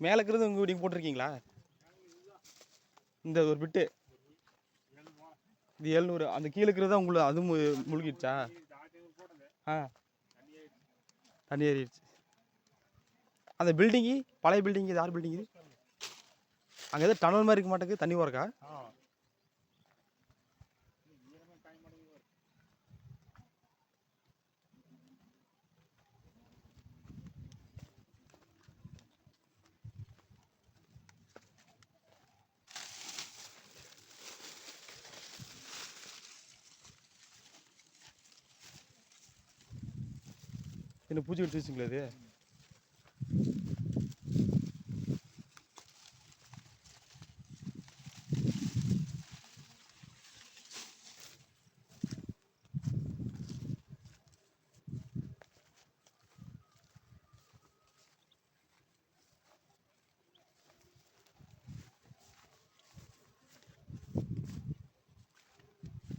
மேலே இருக்கிறது உங்கள் நீங்கள் போட்டிருக்கீங்களா? இந்த ஒரு பிட்டு. இது எழுநூறு. அந்த கீழே இருக்கிறது உங்களுக்கு அதுவும் முழுகிடுச்சா? ஆ. தண்ணி ஏறிடுச்சு. அந்த பில்டிங்கு பழைய பில்டிங்கு இது யார் பில்டிங் இது? அங்கே எதாவது டனல் மாதிரி இருக்க மாட்டேங்குது. தண்ணி போகிறக்கா என்ன பூச்சி கடிச்சிங்களா இது?